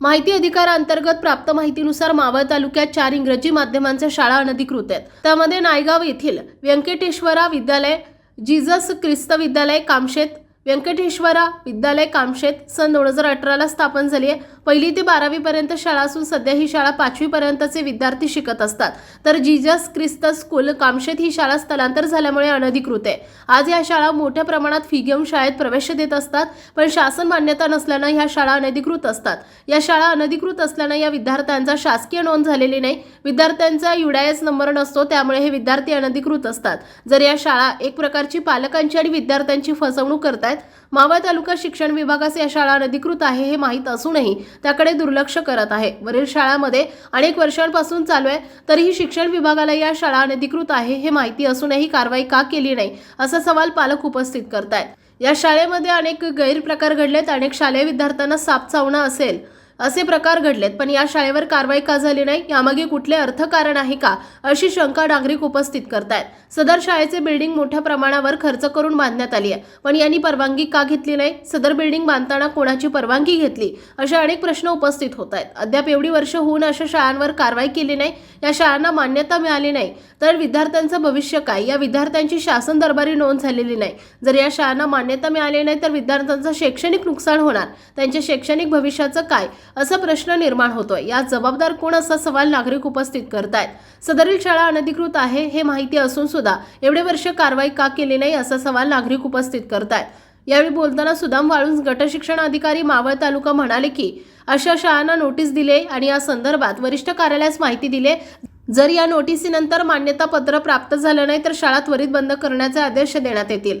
माहिती अधिकारांतर्गत प्राप्त माहितीनुसार मावळ तालुक्यात चार इंग्रजी माध्यमांच्या शाळा अनधिकृत आहेत. त्यामध्ये नायगाव येथील व्यंकटेश्वरा विद्यालय जीजस ख्रिस्त विद्यालय कामशेत व्यंकटेश्वरा विद्यालय कामशेत सन दोन हजार अठराला स्थापन झाली आहे. पहिली ते बारावीपर्यंत शाळा असून सध्या ही शाळा पाचवीपर्यंतचे विद्यार्थी शिकत असतात. तर जीजस क्रिस्त स्कूल कामशेत ही शाळा स्थलांतर झाल्यामुळे अनधिकृत आहे. आज या शाळा मोठ्या प्रमाणात फी घेऊन शाळेत प्रवेश देत असतात पण शासन मान्यता नसल्यानं ह्या शाळा अनधिकृत असतात. या शाळा अनधिकृत असल्यानं या विद्यार्थ्यांचा शासकीय नोंद झालेली नाही. विद्यार्थ्यांचा युडायस नंबर नसतो त्यामुळे हे विद्यार्थी अनधिकृत असतात. जर या शाळा एक प्रकारची पालकांची आणि विद्यार्थ्यांची फसवणूक करतायत मावळ तालुका शिक्षण विभागास या शाळा अनधिकृत आहे हे माहीत असूनही त्याकडे दुर्लक्ष करत आहे. वरील शाळांमध्ये अनेक वर्षांपासून चालू आहे तरीही शिक्षण विभागाला या शाळा अनधिकृत आहे हे माहिती असूनही कारवाई का केली नाही असा सवाल पालक उपस्थित करतायत. या शाळेमध्ये अनेक गैरप्रकार घडलेत अनेक शालेय विद्यार्थ्यांना साप चावणं असेल. असे प्रकार घडलेत. पण या शाळेवर कारवाई का झाली नाही? यामागे कुठले अर्थकारण आहे का? अशी शंका नागरिक उपस्थित करतायत. सदर शाळेचे बिल्डिंग मोठ्या प्रमाणावर खर्च करून बांधण्यात आली आहे. पण यांनी परवानगी का घेतली नाही? सदर बिल्डिंग बांधताना कोणाची परवानगी घेतली? असे अनेक प्रश्न उपस्थित होत आहेत अद्याप एवढी वर्ष होऊन अशा शाळांवर कारवाई केली नाही या शाळांना मान्यता मिळाली नाही. तर विद्यार्थ्यांचं भविष्य काय? या विद्यार्थ्यांची शासन दरबारी नोंद झालेली नाही. जर या शाळांना मान्यता मिळाली नाही तर विद्यार्थ्यांचं शैक्षणिक नुकसान होणार. त्यांच्या शैक्षणिक भविष्याचं काय? असा प्रश्न निर्माण होतोय. यात जबाबदार कोण असा सवाल नागरिक उपस्थित करतायत? सदरील शाळा अनधिकृत आहे हे माहिती असून सुद्धा एवढे वर्ष कारवाई का केली नाही असा सवाल नागरिक उपस्थित करतायत. यावेळी बोलताना सुदाम वाळूंज गटशिक्षण अधिकारी मावळ तालुका म्हणाले की अशा शाळांना नोटीस दिले आणि या संदर्भात वरिष्ठ कार्यालयास माहिती दिले. जर या नोटिसीनंतर मान्यता पत्र प्राप्त झालं नाही तर शाळा त्वरित बंद करण्याचे आदेश देण्यात येतील.